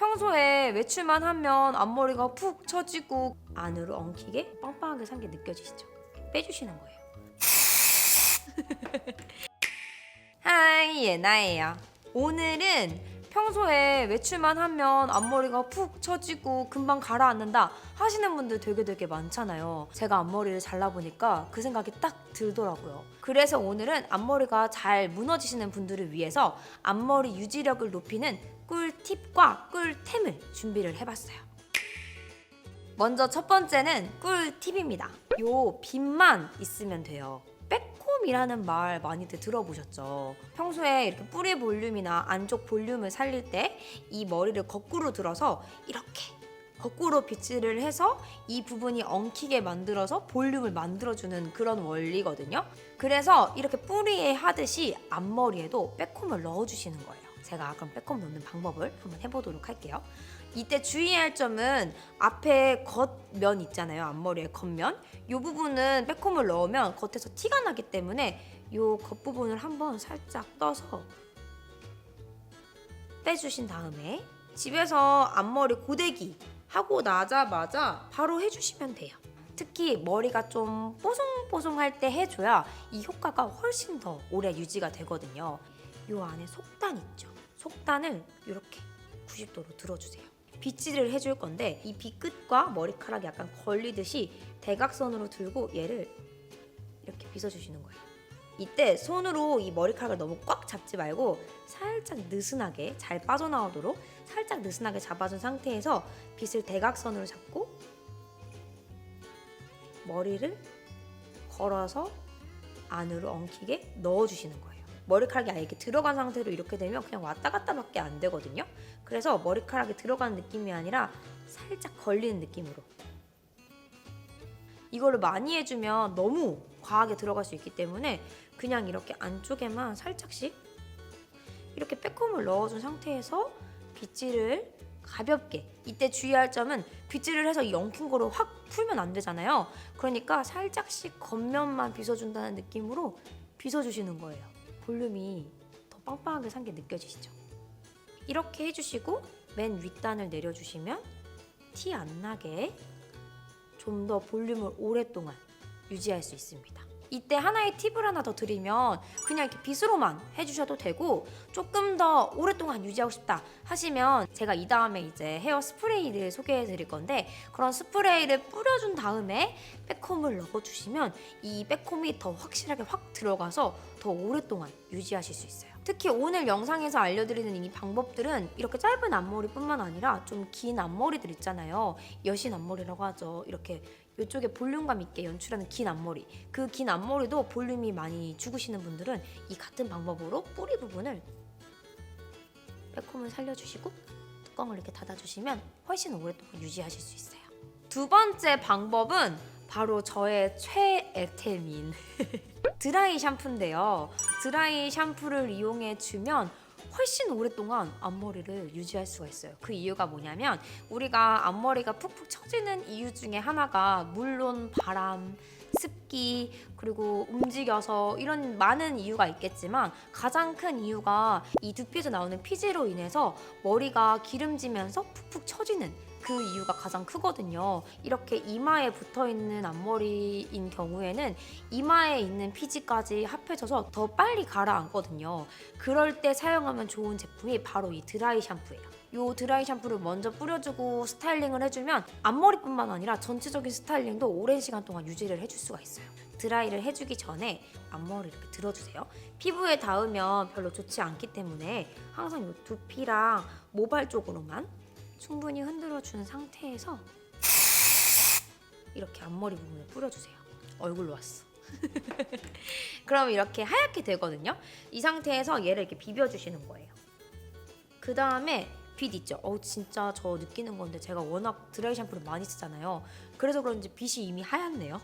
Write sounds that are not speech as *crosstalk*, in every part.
평소에 외출만 하면 앞머리가 푹 처지고 안으로 엉키게 빵빵하게 산 게 느껴지시죠? 빼주시는 거예요. *laughs* 하이 예나예요. 오늘은 평소에 외출만 하면 앞머리가 푹 처지고 금방 가라앉는다 하시는 분들 되게 되게 많잖아요. 제가 앞머리를 잘라보니까 그 생각이 딱 들더라고요. 그래서 오늘은 앞머리가 잘 무너지시는 분들을 위해서 앞머리 유지력을 높이는 꿀팁과 꿀템을 준비를 해봤어요. 먼저 첫 번째는 꿀팁입니다. 요 빗만 있으면 돼요. 빼 콤이라는 말 많이들 들어보셨죠? 평소에 이렇게 뿌리 볼륨이나 안쪽 볼륨을 살릴 때 이 머리를 거꾸로 들어서 이렇게 거꾸로 빗질을 해서 이 부분이 엉키게 만들어서 볼륨을 만들어주는 그런 원리거든요. 그래서 이렇게 뿌리에 하듯이 앞머리에도 빼콤을 넣어주시는 거예요. 제가 그럼 빼콤 넣는 방법을 한번 해보도록 할게요. 이때 주의할 점은 앞에 겉면 있잖아요. 앞머리의 겉면. 이 부분은 빼콤을 넣으면 겉에서 티가 나기 때문에 이 겉부분을 한번 살짝 떠서 빼주신 다음에 집에서 앞머리 고데기 하고 나자마자 바로 해주시면 돼요. 특히 머리가 좀 뽀송뽀송할 때 해줘야 이 효과가 훨씬 더 오래 유지가 되거든요. 이 안에 속단 있죠. 속단을 이렇게 90도로 들어주세요. 빗질을 해줄 건데 이 빗끝과 머리카락이 약간 걸리듯이 대각선으로 들고 얘를 이렇게 빗어주시는 거예요. 이때 손으로 이 머리카락을 너무 꽉 잡지 말고 살짝 느슨하게 잘 빠져나오도록 살짝 느슨하게 잡아준 상태에서 빗을 대각선으로 잡고 머리를 걸어서 안으로 엉키게 넣어주시는 거예요. 머리카락이 아예 이렇게 들어간 상태로 이렇게 되면 그냥 왔다 갔다밖에 안 되거든요. 그래서 머리카락이 들어가는 느낌이 아니라 살짝 걸리는 느낌으로. 이거를 많이 해주면 너무 과하게 들어갈 수 있기 때문에 그냥 이렇게 안쪽에만 살짝씩 이렇게 빼꼼을 넣어준 상태에서 빗질을 가볍게 이때 주의할 점은 빗질을 해서 이 엉킨 거로 확 풀면 안 되잖아요. 그러니까 살짝씩 겉면만 빗어준다는 느낌으로 빗어주시는 거예요 볼륨이 더 빵빵하게 산 게 느껴지시죠 이렇게 해주시고 맨 윗단을 내려주시면 티 안 나게 좀 더 볼륨을 오랫동안 유지할 수 있습니다. 이때 하나의 팁을 하나 더 드리면 그냥 이렇게 빗으로만 해주셔도 되고 조금 더 오랫동안 유지하고 싶다 하시면 제가 이 다음에 이제 헤어 스프레이를 소개해 드릴 건데 그런 스프레이를 뿌려준 다음에 빼콤을 넣어주시면 이 빼콤이 더 확실하게 확 들어가서 더 오랫동안 유지하실 수 있어요. 특히 오늘 영상에서 알려드리는 이 방법들은 이렇게 짧은 앞머리뿐만 아니라 좀 긴 앞머리들 있잖아요. 여신 앞머리라고 하죠. 이렇게 이쪽에 볼륨감 있게 연출하는 긴 앞머리. 그 긴 앞머리도 볼륨이 많이 죽으시는 분들은 이 같은 방법으로 뿌리 부분을 빼꼼을 살려주시고 뚜껑을 이렇게 닫아주시면 훨씬 오랫동안 유지하실 수 있어요. 두 번째 방법은 바로 저의 최애템인 *laughs* 드라이 샴푸인데요. 드라이 샴푸를 이용해 주면 훨씬 오랫동안 앞머리를 유지할 수가 있어요. 그 이유가 뭐냐면 우리가 앞머리가 푹푹 처지는 이유 중에 하나가 물론 바람, 습기 그리고 움직여서 이런 많은 이유가 있겠지만 가장 큰 이유가 이 두피에서 나오는 피지로 인해서 머리가 기름지면서 푹푹 처지는 그 이유가 가장 크거든요. 이렇게 이마에 붙어 있는 앞머리인 경우에는 이마에 있는 피지까지 합해져서 더 빨리 가라앉거든요. 그럴 때 사용하면 좋은 제품이 바로 이 드라이 샴푸예요. 이 드라이 샴푸를 먼저 뿌려주고 스타일링을 해주면 앞머리뿐만 아니라 전체적인 스타일링도 오랜 시간 동안 유지를 해줄 수가 있어요. 드라이를 해주기 전에 앞머리 이렇게 들어주세요. 피부에 닿으면 별로 좋지 않기 때문에 항상 이 두피랑 모발 쪽으로만 충분히 흔들어 준 상태에서 이렇게 앞머리 부분에 뿌려주세요. 얼굴로 왔어. *laughs* 그럼 이렇게 하얗게 되거든요. 이 상태에서 얘를 이렇게 비벼주시는 거예요. 그 다음에 빗 있죠. 어우 진짜 저 느끼는 건데 제가 워낙 드라이 샴푸를 많이 쓰잖아요. 그래서 그런지 빗이 이미 하얗네요.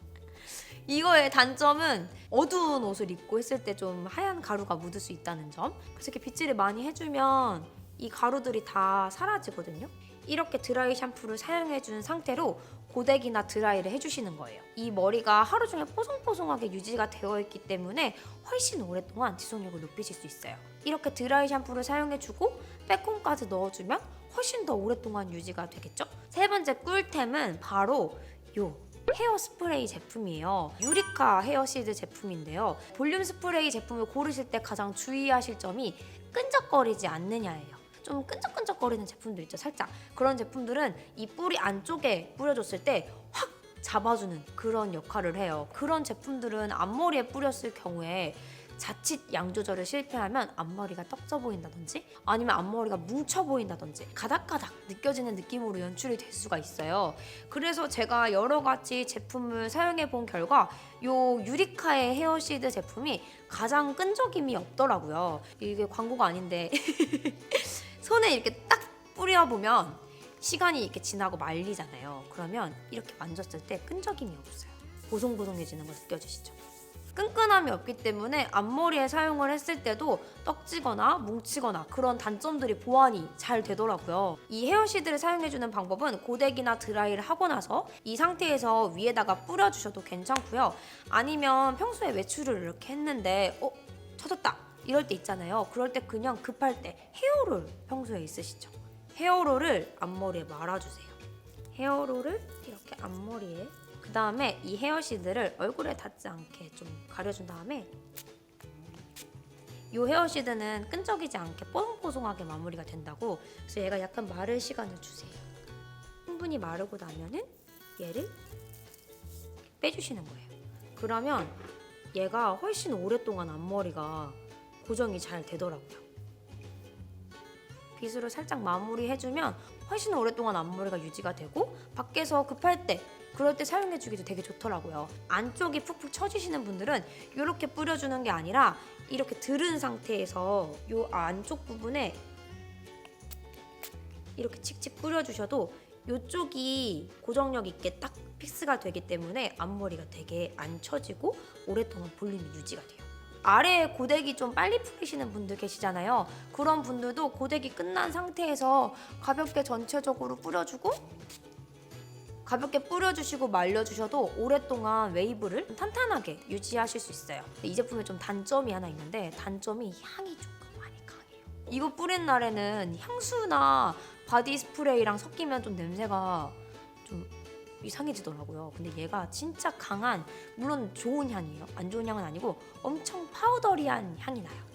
*laughs* 이거의 단점은 어두운 옷을 입고 했을 때 좀 하얀 가루가 묻을 수 있다는 점. 그래서 이렇게 빗질을 많이 해주면 이 가루들이 다 사라지거든요. 이렇게 드라이 샴푸를 사용해 준 상태로 고데기나 드라이를 해주시는 거예요. 이 머리가 하루 종일 뽀송뽀송하게 유지가 되어 있기 때문에 훨씬 오랫동안 지속력을 높이실 수 있어요. 이렇게 드라이 샴푸를 사용해주고 빼꼼까지 넣어주면 훨씬 더 오랫동안 유지가 되겠죠? 세 번째 꿀템은 바로 요 헤어 스프레이 제품이에요. 유리카 헤어 시드 제품인데요. 볼륨 스프레이 제품을 고르실 때 가장 주의하실 점이 끈적거리지 않느냐예요. 좀 끈적끈적거리는 제품도 있죠, 살짝. 그런 제품들은 이 뿌리 안쪽에 뿌려줬을 때 확 잡아주는 그런 역할을 해요. 그런 제품들은 앞머리에 뿌렸을 경우에 자칫 양 조절을 실패하면 앞머리가 떡져 보인다든지 아니면 앞머리가 뭉쳐 보인다든지 가닥가닥 느껴지는 느낌으로 연출이 될 수가 있어요. 그래서 제가 여러 가지 제품을 사용해 본 결과 요 유리카의 헤어시드 제품이 가장 끈적임이 없더라고요. 이게 광고가 아닌데 *laughs* 손에 이렇게 딱 뿌려보면 시간이 이렇게 지나고 말리잖아요. 그러면 이렇게 만졌을 때 끈적임이 없어요. 보송보송해지는 거 느껴지시죠? 끈끈함이 없기 때문에 앞머리에 사용을 했을 때도 떡지거나 뭉치거나 그런 단점들이 보완이 잘 되더라고요. 이 헤어시드를 사용해주는 방법은 고데기나 드라이를 하고 나서 이 상태에서 위에다가 뿌려주셔도 괜찮고요. 아니면 평소에 외출을 이렇게 했는데 어? 터졌다! 이럴 때 있잖아요. 그럴 때 그냥 급할 때 헤어롤 평소에 있으시죠? 헤어롤을 앞머리에 말아주세요. 헤어롤을 이렇게 앞머리에 그 다음에 이 헤어시드를 얼굴에 닿지 않게 좀 가려준 다음에 이 헤어시드는 끈적이지 않게 뽀송뽀송하게 마무리가 된다고 그래서 얘가 약간 마를 시간을 주세요. 충분히 마르고 나면은 얘를 빼주시는 거예요. 그러면 얘가 훨씬 오랫동안 앞머리가 고정이 잘 되더라고요. 빗으로 살짝 마무리해주면 훨씬 오랫동안 앞머리가 유지가 되고 밖에서 급할 때 그럴 때 사용해주기도 되게 좋더라고요. 안쪽이 푹푹 처지시는 분들은 이렇게 뿌려주는 게 아니라 이렇게 들은 상태에서 이 안쪽 부분에 이렇게 칙칙 뿌려주셔도 이쪽이 고정력 있게 딱 픽스가 되기 때문에 앞머리가 되게 안 처지고 오랫동안 볼륨이 유지가 돼요. 아래에 고데기 좀 빨리 풀리시는 분들 계시잖아요. 그런 분들도 고데기 끝난 상태에서 가볍게 전체적으로 뿌려주고 가볍게 뿌려주시고 말려주셔도 오랫동안 웨이브를 탄탄하게 유지하실 수 있어요. 이 제품에 좀 단점이 하나 있는데 단점이 향이 조금 많이 강해요. 이거 뿌린 날에는 향수나 바디 스프레이랑 섞이면 좀 냄새가 좀 이상해지더라고요. 근데 얘가 진짜 강한 물론 좋은 향이에요. 안 좋은 향은 아니고 엄청 파우더리한 향이 나요.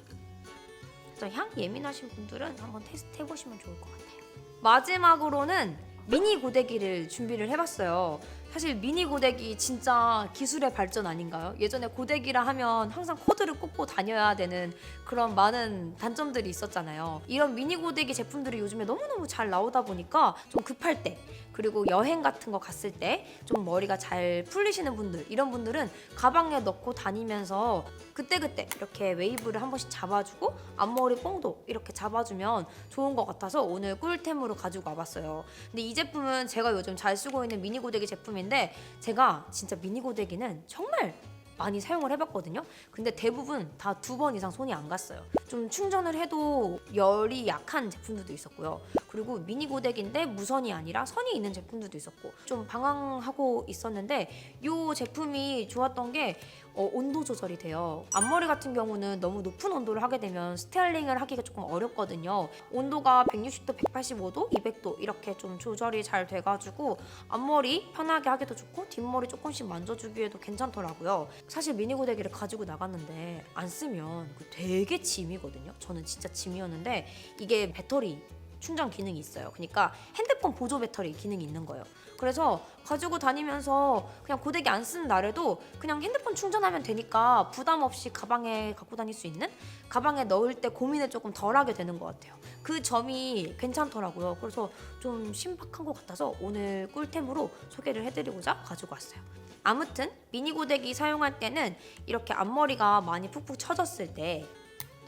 그래서 향 예민하신 분들은 한번 테스트 해보시면 좋을 것 같아요. 마지막으로는 미니 고데기를 준비를 해봤어요. 사실 미니 고데기 진짜 기술의 발전 아닌가요? 예전에 고데기라 하면 항상 코드를 꽂고 다녀야 되는 그런 많은 단점들이 있었잖아요. 이런 미니 고데기 제품들이 요즘에 너무너무 잘 나오다 보니까 좀 급할 때 그리고 여행 같은 거 갔을 때 좀 머리가 잘 풀리시는 분들 이런 분들은 가방에 넣고 다니면서 그때그때 이렇게 웨이브를 한 번씩 잡아주고 앞머리 뽕도 이렇게 잡아주면 좋은 것 같아서 오늘 꿀템으로 가지고 와봤어요. 근데 이 제품은 제가 요즘 잘 쓰고 있는 미니 고데기 제품인데 제가 진짜 미니 고데기는 정말 많이 사용을 해봤거든요. 근데 대부분 다 두 번 이상 손이 안 갔어요. 좀 충전을 해도 열이 약한 제품들도 있었고요. 그리고 미니 고데기인데 무선이 아니라 선이 있는 제품들도 있었고 좀 방황하고 있었는데 이 제품이 좋았던 게 어, 온도 조절이 돼요. 앞머리 같은 경우는 너무 높은 온도를 하게 되면 스타일링을 하기가 조금 어렵거든요. 온도가 160도, 185도, 200도 이렇게 좀 조절이 잘 돼가지고 앞머리 편하게 하기도 좋고 뒷머리 조금씩 만져주기에도 괜찮더라고요. 사실 미니 고데기를 가지고 나갔는데 안 쓰면 그 되게 짐이거든요. 저는 진짜 짐이었는데 이게 배터리 충전 기능이 있어요. 그러니까 핸드폰 보조 배터리 기능이 있는 거예요. 그래서 가지고 다니면서 그냥 고데기 안 쓰는 날에도 그냥 핸드폰 충전하면 되니까 부담 없이 가방에 갖고 다닐 수 있는 가방에 넣을 때 고민을 조금 덜하게 되는 것 같아요. 그 점이 괜찮더라고요. 그래서 좀 신박한 것 같아서 오늘 꿀템으로 소개를 해드리고자 가지고 왔어요. 아무튼 미니 고데기 사용할 때는 이렇게 앞머리가 많이 푹푹 처졌을 때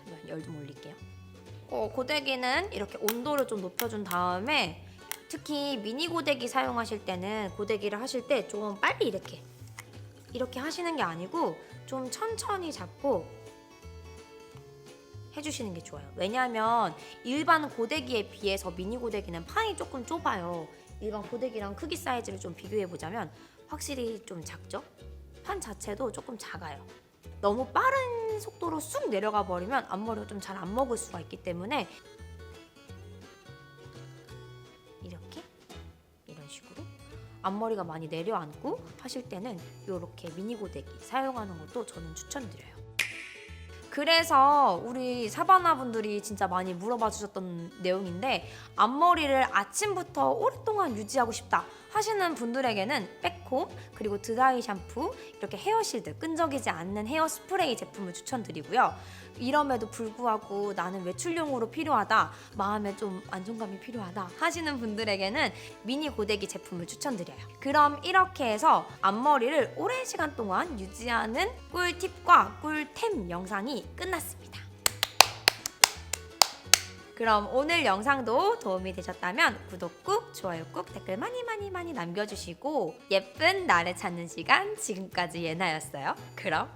잠깐 열좀 올릴게요. 어, 고데기는 이렇게 온도를 좀 높여준 다음에 특히 미니 고데기 사용하실 때는 고데기를 하실 때 좀 빨리 이렇게 이렇게 하시는 게 아니고 좀 천천히 잡고 해주시는 게 좋아요. 왜냐하면 일반 고데기에 비해서 미니 고데기는 판이 조금 좁아요. 일반 고데기랑 크기 사이즈를 좀 비교해 보자면 확실히 좀 작죠? 판 자체도 조금 작아요. 너무 빠른 빠른 속도로 쑥 내려가 버리면 앞머리가 좀 잘 안 먹을 수가 있기 때문에 이렇게 이런 식으로 앞머리가 많이 내려앉고 하실 때는 이렇게 미니 고데기 사용하는 것도 저는 추천드려요. 그래서 우리 사바나 분들이 진짜 많이 물어봐 주셨던 내용인데 앞머리를 아침부터 오랫동안 유지하고 싶다 하시는 분들에게는 백홈 그리고 드라이 샴푸 이렇게 헤어실드 끈적이지 않는 헤어 스프레이 제품을 추천드리고요. 이럼에도 불구하고 나는 외출용으로 필요하다 마음에 좀 안정감이 필요하다 하시는 분들에게는 미니 고데기 제품을 추천드려요. 그럼 이렇게 해서 앞머리를 오랜 시간 동안 유지하는 꿀팁과 꿀템 영상이 끝났습니다. 그럼 오늘 영상도 도움이 되셨다면 구독 꾹, 좋아요 꾹, 댓글 많이 많이 많이 남겨주시고 예쁜 나를 찾는 시간 지금까지 예나였어요. 그럼